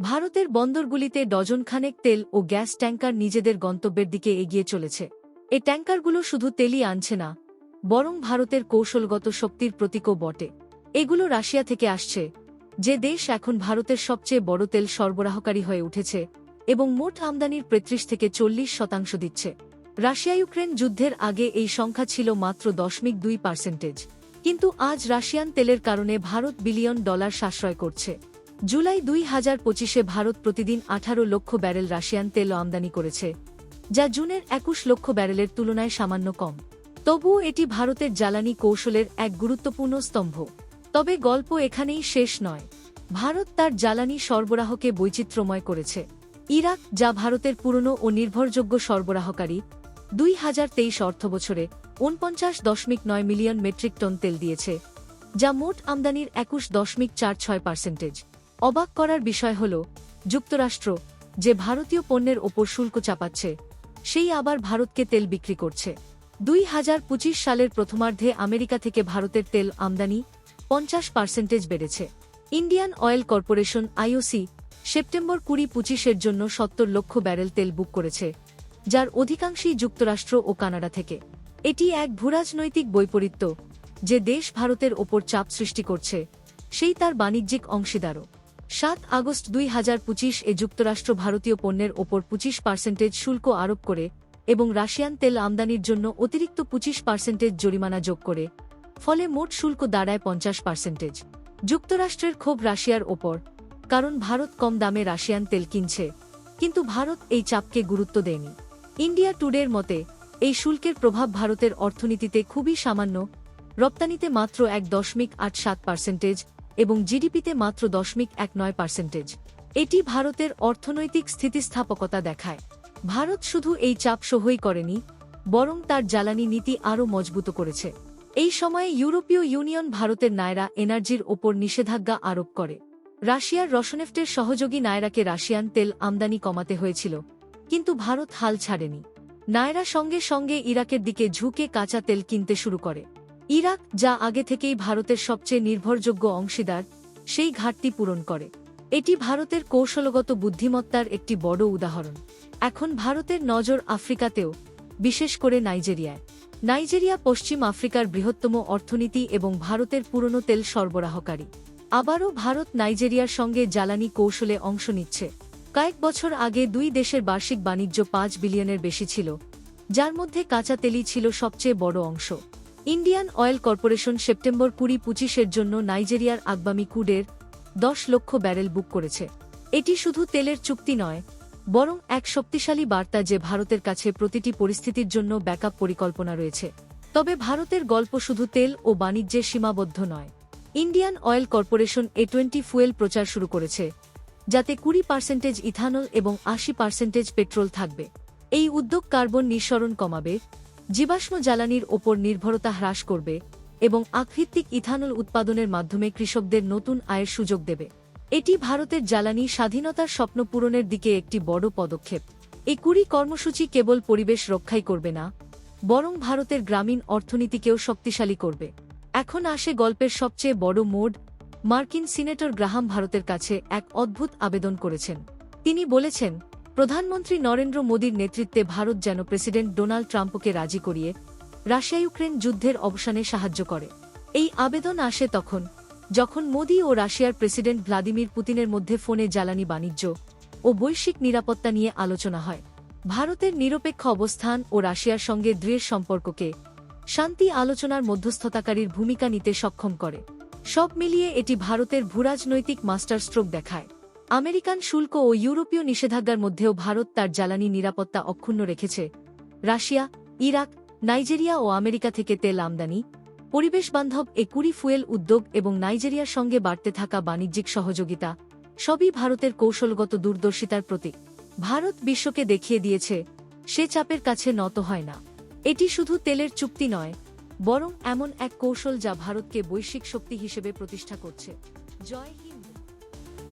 ভারতের বন্দরগুলিতে ডজনখানেক তেল ও gas tanker নিজেদের গন্তব্যের দিকে এগিয়ে চলেছে। এ ট্যাঙ্কারগুলো শুধু তেলই আনছে না, বরং ভারতের কৌশলগত শক্তির প্রতীকও বটে। এগুলো রাশিয়া থেকে আসছে, যে দেশ এখন ভারতের সবচেয়ে বড় তেল সরবরাহকারী হয়ে উঠেছে এবং মোট আমদানির পঁয়ত্রিশ থেকে চল্লিশ শতাংশ দিচ্ছে। রাশিয়া ইউক্রেন যুদ্ধের আগে এই সংখ্যা ছিল মাত্র দশমিক দুই পার্সেন্টেজ। কিন্তু আজ রাশিয়ান তেলের কারণে ভারত বিলিয়ন ডলার সাশ্রয় করছে। জুলাই দুই হাজার পঁচিশে ভারত প্রতিদিন আঠারো লক্ষ ব্যারেল রাশিয়ান তেল আমদানি করেছে, যা জুনের একুশ লক্ষ ব্যারেলের তুলনায় সামান্য কম। তবুও এটি ভারতের জ্বালানি কৌশলের এক গুরুত্বপূর্ণ স্তম্ভ। তবে গল্প এখানেই শেষ নয়। ভারত তার জ্বালানি সরবরাহকে বৈচিত্র্যময় করেছে। ইরাক, যা ভারতের পুরনো ও নির্ভরযোগ্য সরবরাহকারী, দুই হাজার তেইশ অর্থবছরে ঊনপঞ্চাশ দশমিক নয় মিলিয়ন মেট্রিক টন তেল দিয়েছে, যা মোট আমদানির একুশ দশমিক চার ছয় পার্সেন্টেজ। অবাক করার বিষয় হল, যুক্তরাষ্ট্র যে ভারতীয় পণ্যের ওপর শুল্ক চাপাচ্ছে, সেই আবার ভারতকে তেল বিক্রি করছে। দুই হাজার পঁচিশ সালের প্রথমার্ধে আমেরিকা থেকে ভারতের তেল আমদানি পঞ্চাশ পার্সেন্টেজ বেড়েছে। Indian oil corporation IOC September কুড়ি পঁচিশের জন্য সত্তর লক্ষ ব্যারেল তেল বুক করেছে, যার অধিকাংশই যুক্তরাষ্ট্র ও কানাডা থেকে। এটি এক ভূরাজনৈতিক বৈপরীত্য যে দেশ ভারতের ওপর চাপ সৃষ্টি করছে, সেই তার বাণিজ্যিক অংশীদারও। সাত আগস্ট দুই হাজার পঁচিশ এ যুক্তরাষ্ট্র ভারতীয় পণ্যের ওপর পঁচিশ পার্সেন্টেজ শুল্ক আরোপ করে এবং রাশিয়ান তেল আমদানির জন্য অতিরিক্ত পঁচিশ পার্সেন্টেজ জরিমানা যোগ করে, ফলে মোট শুল্ক দাঁড়ায় পঞ্চাশ পার্সেন্টেজ। যুক্তরাষ্ট্রের ক্ষোভ রাশিয়ার ওপর, কারণ ভারত কম দামে রাশিয়ান তেল কিনছে, কিন্তু ভারত এই চাপকে গুরুত্ব দেয়নি। ইন্ডিয়া টুডের মতে, এই শুল্কের প্রভাব ভারতের অর্থনীতিতে খুবই সামান্য, রপ্তানিতে মাত্র এক দশমিক আট সাত পার্সেন্টেজ এবং জিডিপিতে মাত্র দশমিক এক নয় পার্সেন্টেজ। এটি ভারতের অর্থনৈতিক স্থিতিস্থাপকতা দেখায়। ভারত শুধু এই চাপ সহই করেনি, বরং তার জ্বালানি নীতি আরও মজবুত করেছে। এই সময়ে ইউরোপীয় ইউনিয়ন ভারতের নায়রা এনার্জির ওপর নিষেধাজ্ঞা আরোপ করে। রাশিয়ার রসনেফটের সহযোগী নায়রাকে রাশিয়ান তেল আমদানি কমাতে হয়েছিল, কিন্তু ভারত হাল ছাড়েনি। নায়রা সঙ্গে সঙ্গে ইরাকের দিকে ঝুঁকে কাঁচা তেল কিনতে শুরু করে। ইরাক, যা আগে থেকেই ভারতের সবচেয়ে নির্ভরযোগ্য অংশীদার, সেই ঘাটতি পূরণ করে। এটি ভারতের কৌশলগত বুদ্ধিমত্তার একটি বড় উদাহরণ। এখন ভারতের নজর আফ্রিকাতেও, বিশেষ করে নাইজেরিয়ায়। নাইজেরিয়া পশ্চিম আফ্রিকার বৃহত্তম অর্থনীতি এবং ভারতের পুরনো তেল সরবরাহকারী। আবারও ভারত নাইজেরিয়ার সঙ্গে জ্বালানি কৌশলে অংশ নিচ্ছে। কয়েক বছর আগে দুই দেশের বার্ষিক বাণিজ্য পাঁচ বিলিয়নের বেশি ছিল, যার মধ্যে কাঁচা তেলই ছিল সবচেয়ে বড় অংশ। ইন্ডিয়ান অয়েল কর্পোরেশন সেপ্টেম্বর কুড়ি পঁচিশের জন্য নাইজেরিয়ার আগামী কুডের দশ লক্ষ ব্যারেল বুক করেছে। এটি শুধু তেলের চুক্তি নয়, বরং এক শক্তিশালী বার্তা যে ভারতের কাছে প্রতিটি পরিস্থিতির জন্য ব্যাকআপ পরিকল্পনা রয়েছে। তবে ভারতের গল্প শুধু তেল ও বাণিজ্যে সীমাবদ্ধ নয়। Indian oil corporation E twenty fuel প্রচার শুরু করেছে, যাতে কুড়ি পার্সেন্টেজ ইথানল এবং আশি পার্সেন্টেজ পেট্রোল থাকবে। এই উদ্যোগ কার্বন নিঃসরণ কমাবে জীবাশ্ম জ্বালানির ওপর নির্ভরতা হ্রাস করবে এবং আকৃত্তিক ইথানল উৎপাদনের মাধ্যমে কৃষকদের নতুন আয়ের সুযোগ দেবে। এটি ভারতের জ্বালানি স্বাধীনতার স্বপ্ন পূরণের দিকে একটি বড় পদক্ষেপ। এই কুড়ি কর্মসূচি কেবল পরিবেশ রক্ষাই করবে না, বরং ভারতের গ্রামীণ অর্থনীতিকেও শক্তিশালী করবে। এখন আসে গল্পের সবচেয়ে বড় মোড, মার্কিন সিনেটর গ্রাহাম ভারতের কাছে এক অদ্ভুত আবেদন করেছেন। তিনি বলেছেন প্রধানমন্ত্রী নরেন্দ্র মোদীর নেতৃত্বে ভারত যেন প্রেসিডেন্ট ডোনাল্ড ট্রাম্পকে রাজি করিয়ে রাশিয়া ইউক্রেন যুদ্ধের অবসানে সাহায্য করে। এই আবেদন আসে তখন, যখন মোদী ও রাশিয়ার প্রেসিডেন্ট ভ্লাদিমির পুতিনের মধ্যে ফোনে জ্বালানি বাণিজ্য ও বৈশ্বিক নিরাপত্তা নিয়ে আলোচনা হয়। ভারতের নিরপেক্ষ অবস্থান ও রাশিয়ার সঙ্গে দৃঢ় সম্পর্ককে শান্তি আলোচনার মধ্যস্থতাকারীর ভূমিকা নিতে সক্ষম করে। সব মিলিয়ে এটি ভারতের ভূরাজনৈতিক মাস্টার স্ট্রোক দেখায়। আমেরিকান শুল্ক ও ইউরোপীয় নিষেধাজ্ঞার মধ্যেও ভারত তার জ্বালানি নিরাপত্তা অক্ষুণ্ণ রেখেছে। রাশিয়া, ইরাক, নাইজেরিয়া ও আমেরিকা থেকে তেল আমদানি পরিবেশবান্ধব এ কুড়ি ফুয়েল উদ্যোগ এবং নাইজেরিয়ার সঙ্গে বাড়তে থাকা বাণিজ্যিক সহযোগিতা, সবই ভারতের কৌশলগত দূরদর্শিতার প্রতীক। ভারত বিশ্বকে দেখিয়ে দিয়েছে, সে চাপের কাছে নত হয় না। এটি শুধু তেলের চুক্তি নয়, বরং এমন এক কৌশল যা ভারতকে বৈশ্বিক শক্তি হিসেবে প্রতিষ্ঠা করছে। জয়